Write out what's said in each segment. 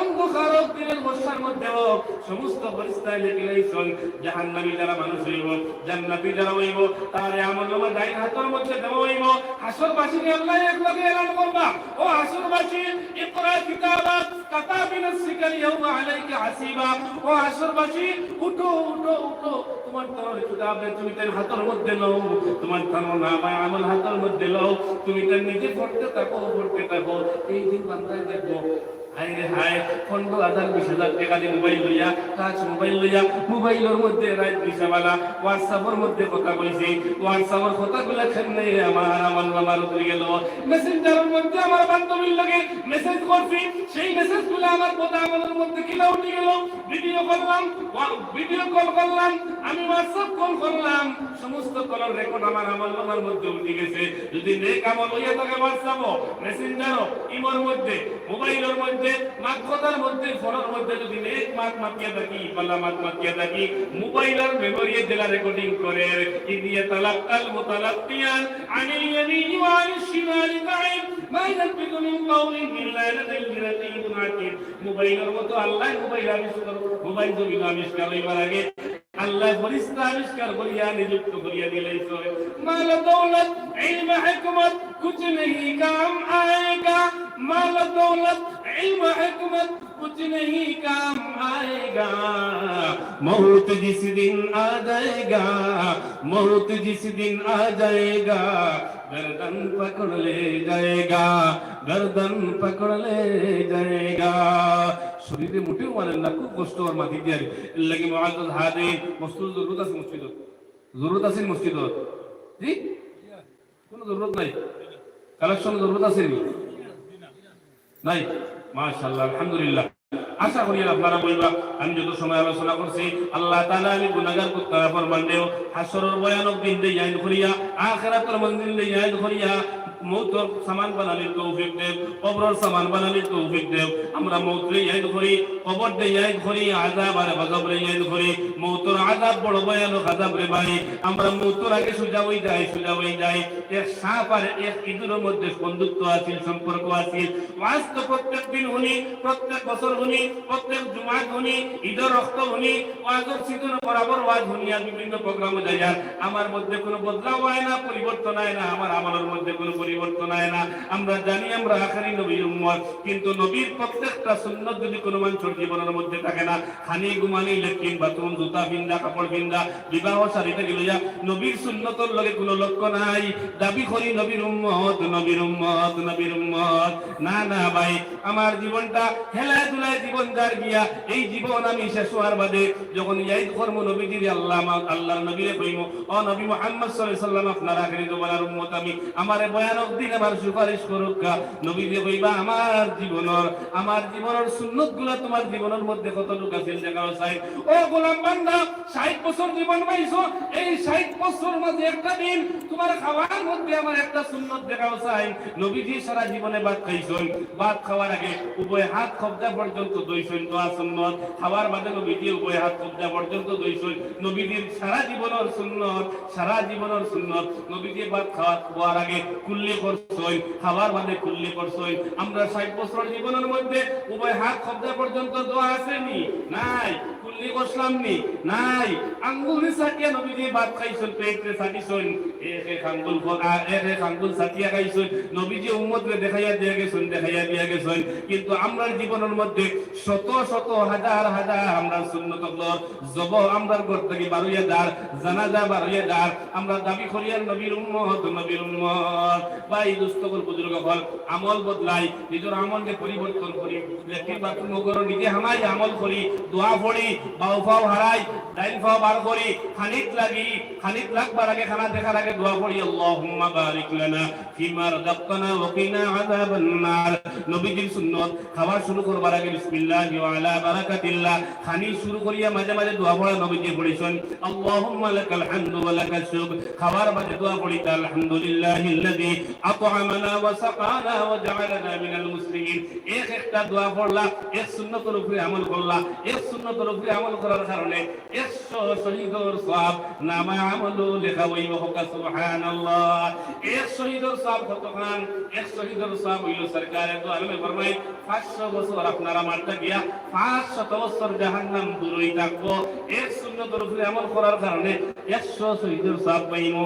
অন্ধকার দিনের বর্ষার মধ্যে হোক সমস্ত পরিস্থায় লেগে লাইছন জাহান্নামী যারা মানুষ হইব, জান্নাতি যারা হইব, তার আমল নামা ডাইন হাতের মধ্যে দেওয়া হইব হাসরবাসীকে আল্লাহ এক লগে এলান করবা। ও হাসরবাসী ইকরা নিজে পড়তে থাকো পড়তে থাকো। এই দিন দেখব হায় রে হায়, পনেরো হাজার বিশ হাজার টাকা দিয়ে মোবাইল লইয়া টাচ মোবাইল লইয়া মোবাইলের মধ্যে রাত দিশাওয়ালা হোয়াটসঅ্যাপের মধ্যে কথা কইছি। হোয়াটসঅ্যাপের কথাগুলো খেলনে আমার? আমার আমার উপরে গেল। মেসেঞ্জারের মধ্যে আমার বান্ধবীর লাগে মেসেজ করছি। সেই মেসেজগুলো আমার কথা আমাদের মধ্যে কিলা উঠে গেল। ভিডিও করলাম ভিডিও কল করলাম, আমি হোয়াটসঅ্যাপ কল করলাম। সমস্ত কলের রেকর্ড আমার আমার আমার মধ্যে উঠে গেছে। যদি নেক আমল হইয়া থাকে হোয়াটসঅ্যাপ মেসেঞ্জারও ইমোর মধ্যে, মোবাইলের মধ্যে মাত কথার মধ্যে, ফোনের মধ্যে যদি নেক মাত মাতিয়া থাকি, পাল্লা মাত মাতিয়া থাকি, মোবাইলের মেমোরি জেলা রেকর্ডিং করে ইদিয়া তালাক্কাল মুতালাক্কিয়ান, আনিল ইয়ামিনি ওয়া আনিশ শিমালি কাঈদ মা ইয়ালফিযু মিন কাওলিন ইল্লা লাদাইহি রাকিবুন আতীদ মোবাইলের মতো আল্লাহ মোবাইল আবিষ্কার, মোবাইল জমিন আবিষ্কার হইবার আগে আল্লাহ ফরিস্তা আবিষ্কার করিয়া, নিযুক্ত করিয়া দিলাইছো মাল দৌলত, ইলম হিকমত कुछ नहीं काम आएगा माल दौलत इल्म हिकमत कुछ नहीं काम आएगा मौत जिस दिन आ जाएगा मौत जिस दिन आ जाएगा गर्दन पकड़ ले जाएगा गर्दन पकड़ ले जाएगा শরীরে মোটেও মানে না খুব কষ্ট আর মাটি দিয়ে লাগে মহাজুদ হাদে মস্তুল জরুরত আছে মসজিদ জরুরত আছে মসজিদ জি কোনো জরুরত নাই কালেকশন জরুরত আছে নি নাই? মাশাআল্লাহ, আলহামদুলিল্লাহ। আশা করি আপনারা বলবা, আমি যত সময় আলোচনা করছি, আল্লাহ তাআলা আমি গুনাহগার কুত্তারা ফরমান দেও হাসরের ভয়ানক দিন দে ইয়াইন করিয়া, আখিরাতের মঞ্জিল দে ইয়াইন করিয়া মৌতর সামান বানালির তৌফিক দেব সামান বানালির তৌফিক দেব। আমরা মৌত ইয়াইন করি কবর দে ইয়াইন করি আযাব আর গজব রে ইয়াইন করি মৌতর আযাব বড় আযাব রে ভাই। আমরা মৌতর আগে সুজা হই যাই, সুজা হই যাই। সাপ আর এক মধ্যে বন্ধুত্ব আছে সম্পর্ক আছে ওয়াজ প্রত্যেক দিন প্রত্যেক বছর শুনি, প্রত্যেক জুমাত শুনি, ঈদের রক্ত শুনি, ওয়াজর বরাবর ওয়াজ শুনিয়া বিভিন্ন প্রোগ্রামে যাই আমার মধ্যে কোনো বদলাও হয় না, পরিবর্তন হয় না, আমার আমলের মধ্যে কোনো পরিবর্তন হয় না। আমরা জানি আমরা আখারি নবীর উম্মত, কিন্তু নবীর প্রত্যেকটা সুন্নত যদি কোনো মানুষের জীবনের মধ্যে থাকে না, খানি ঘুমানি লেট্রিন, বাথরুম, জুতা বিন্দা কাপড় বিন্দা বিবাহ শাড়িটা গেলিয়া নবীর সুন্নতর লগে কোনো লক্ষ্য নাই। দাবি করি নবীর উম্মত নবীর উম্মত নবীর উম্মত। না না, ভাই আমার জীবনটা হেলায় দুলায় জীবন যার গিয়া, এই জীবন আমি শেষ হওয়ার বাদে যখন ইয়াই কর্ম নবীজির আল্লাহ আল্লাহর নবীরে কইম, ও নবী মুহাম্মদ সাল্লাম আপনার আখেরি দোবালার উম্মত আমি। আমারে ভয়ানক দিন আমার সুপারিশ করুক গা। নবীজি কইবা, আমার জীবনের আমার জীবনের সুন্নতগুলা তোমার জীবনের মধ্যে কতটুকু আছে দেখাও চাই ও গোলাম বান্দা 60 বছর জীবন পাইছো। এই 60 বছর মাঝে একটা দিন তোমার খাওয়ার মধ্যে আমার একটা সুন্নত দেখাও চাই নবীজি সারা জীবনে ভাত খাইছেন। ভাত খাওয়ার আগে উভয় হাত কবজা পর্যন্ত দইছেন দোয়া সুন্নত। খাওয়ার বাদে নবীজি উভয় হাত কবজা পর্যন্ত দইছেন নবীজির সারা জীবনের সুন্নত, সারা জীবনের সুন্নত। নবীজি ভাত খাওয়া খাওয়ার আগে কুল্লি করছই, খাওয়ার বাদে কুল্লি করছই। আমরা 60 বছর জীবনের মধ্যে উভয় হাত কবজা পর্যন্ত দোয়া আসেনি, নাই, কুল্লি করছলাম নি, নাই। আঙ্গুল নিসাকিয়া নবীজি ভাত খাইছেন, পেটে সাটিছেন আমরা জীবনের মধ্যে শত শত, হাজার হাজার আমরা সুন্নত জব আমরা বারুইয়া দার, জানাজা বারুইয়া দার। আমরা দাবি করিয়ার নবীর উম্মত নবীর উম্মত। বুজুর্গ হল আমল বদলাই, নিজের আমলকে পরিবর্তন করো। নিজে হামাই আমল করি, দোয়া পড়ি বাউ ফাও হারাই, ডাইল ফাও বার করি, খানিক লাগি খানিক লাগবার আগে খানা দেখার আগে দোয়া পড়ি আল্লাহুম্মা বারিক লানা ফিমা রাযাকতানা ওয়া কিনা আযাবান নার নবীজির সুন্নত, খাবার শুরু করবার আগে বিসমিল্লাহি ওয়া আলা বারাকাতিল্লাহ। খানি শুরু করিয়া মাঝে মাঝে দোয়া পড়া নবীজি পড়িছেন আল্লাহুম্মা লাকাল হামদু ওয়া লাকাস শুকর। খাবার মাঝে দোয়া পড়ি তা আলহামদুলিল্লাহিল্লাযী আত'আমানা ওয়া সাকানা ওয়া জাআলানা মিনাল মুসলিমিন। এক একটা দোয়া পড়লা, এক সুন্নতের উপরে আমল করলা, এক সুন্নতের উপরে আমল করার কারণে 100 শহীদর সওয়াব নামায় আমলও লেখা হইব হকা সুবহানাল্লাহ। এক শহীদের সব কত খান এক শহীদের সব হইল সরকারে তো আলমে ফরমাই 500 বছর আপনার আমারটা গিয়া 500 বছর জাহান্নাম দূরই থাকব। এক সুন্নতের উপরে আমল করার কারণে 100 শহীদের সব পাইমু।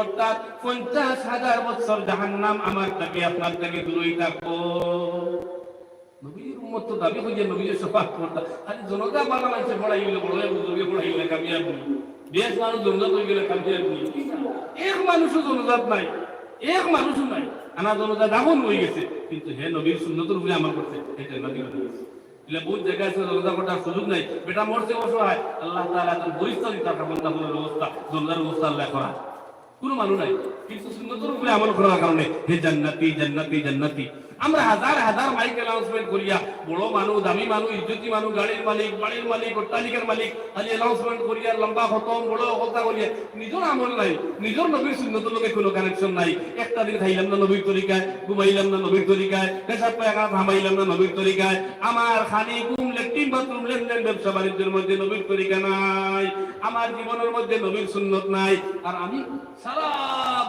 অর্থাৎ পঞ্চাশ হাজার বছর জাহান্নাম আমার থেকে, আপনার থেকে দূরই থাকব। নবীর উম্মত তো দাবি করি যে নবীর সফাত করতা। আজ জনতা বালা মানুষে পড়াই গেলে বড় বুজুর্গে পড়াই গেলে কামিয়াব। দেশ মানুষ হয়ে গেলে এক মানুষও জনজাত নাই, এক মানুষও নাই। আনা জনজাত এখন হয়ে গেছে। কিন্তু হে নবীর সুন্নতর উপরে আমার করছে, এটা গেছে এগুলা বহুত জায়গায় আছে জনতা করার সুযোগ নাই। বেটা মরছে, অসহায়। আল্লাহ তাআলা তার বরিষ্ঠ তার বন্ধা জনতার ব্যবস্থা আল্লাহ করা। কোনো মানুষ নাই। কিন্তু সুন্নতর উপরে আমল করার কারণে হে জান্নাতি জান্নাতি জান্নাতি। আমরা হাজার হাজার মাইক অ্যানাউন্সমেন্ট করিয়া, বড় মানুষ দামি মানুষ ইজ্জতি মানুষ গাড়ির মালিক, বাড়ির মালিক, অট্টালিকার মালিক, খালি অ্যানাউন্সমেন্ট করিয়া, লম্বা খতম বড় কথা করিয়া নিজের আমল নাই নিজের নবীর সুন্নতের লোকের কোনো কানেকশন নাই। একটা দিন খাইলাম না নবীর তরিকায় ঘুমাইলাম না নবীর তরিকায় পেশাব পায়খানা থামাইলাম না নবীর তরিকায় আমার খানি ঘুম লেট্রিন বাথরুম লেনদেন, ব্যবসা বাণিজ্যের মধ্যে নবীর তরিকা নাই, আমার জীবনের মধ্যে নবীর সুন্নত নাই, আর আমি সারা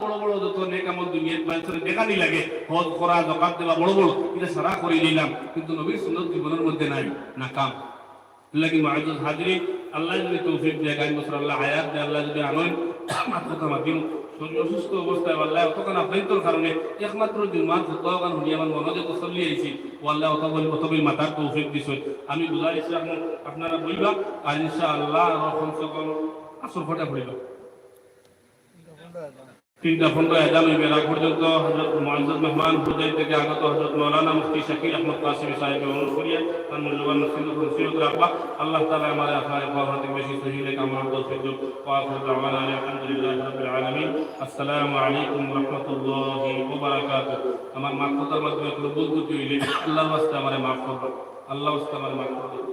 বড় বড় যত নেক আমল দুনিয়ার মানুষের দেখানি লাগে, হজ, করা জকাত দেওয়া, বড় বড়, এটা সারা করে নিলাম, কিন্তু নবীর সুন্নত জীবনের মধ্যে নাই না কাম লাগি মাহুদ হাজরি আল্লাহ যদি তৌফিক দেয় গাই বছর আল্লাহ হায়াত দেয়, আল্লাহ যদি আনয় মাত্র মাতিম শরীর অসুস্থ অবস্থায় আল্লাহ অতখান আপনার কারণে একমাত্র দিনমান ফুটবাগান শুনি আমার মনোজে কসল্লি আইছি। আল্লাহ অত বলি অত বলি মাতার তৌফিক দিছ। আমি বুঝাইছি আপনারা বইবা আর ইনশা আল্লাহ আর কমসে কম আসর ফটা পড়িবা। তিনটা পনেরো এজাম আগ পর্যন্ত হজরত মোয়াজ্জদ মেহমান হুজাই থেকে আগত হজরত মৌলানা মুফতি শাকির আহমদ কাসিম সাহেব অনুরোধ করিয়া তার মূল্যবান নসিহত রাখবা। আল্লাহ তাআলা আমাদের আপনার কথা থেকে বেশি সহিলে কামনা তৌফিক আলহামদুলিল্লাহি রাব্বিল আলামিন। আসসালামু আলাইকুম রাহমাতুল্লাহি ওয়া বারাকাতুহু। আমার মাফ কথার মাধ্যমে কোনো ভুল ত্রুটি হইলে আল্লাহর ওয়াস্তে আমারে মাফ করবে আল্লাহর ওয়াস্তে আমারে মাফ করবে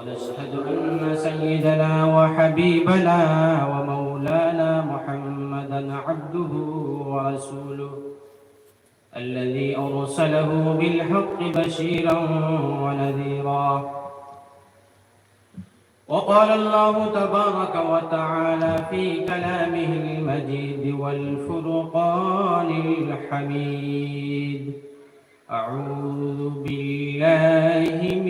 ونشهد أن سيدنا وحبيبنا ومولانا محمدا عبده ورسوله الذي أرسله بالحق بشيرا ونذيرا وقال الله تبارك وتعالى في كلامه المجيد والفرقان الحميد أعوذ بالله من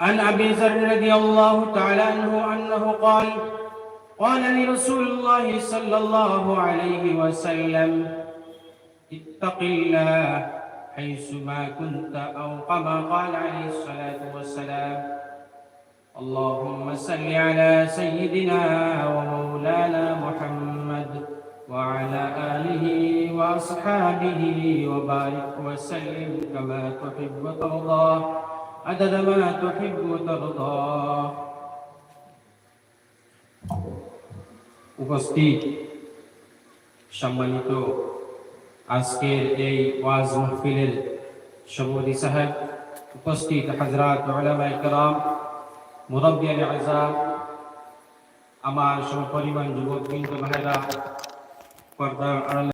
عن أبي ذر رضي الله تعالى عنه أنه قال قال لي رسول الله صلى الله عليه وسلم اتق الله حيثما كنت أو كما قال عليه الصلاة والسلام. اللهم صل على سيدنا ومولانا محمد وعلى آله وأصحابه وبارك وسلم كما تحب وترضى. عدد ما تحب وترضى উপস্থিত সম্মানিত আজকের এই ওয়াজ মাহফিলের সভাপতি সাহেব উপস্থিত হাজরাত ওলামা ইকরাম মুরব্বী আলী আজাদ আমার সমপরিমাণ যুবক বিন্দু ভাইরা পর্দার আড়ালে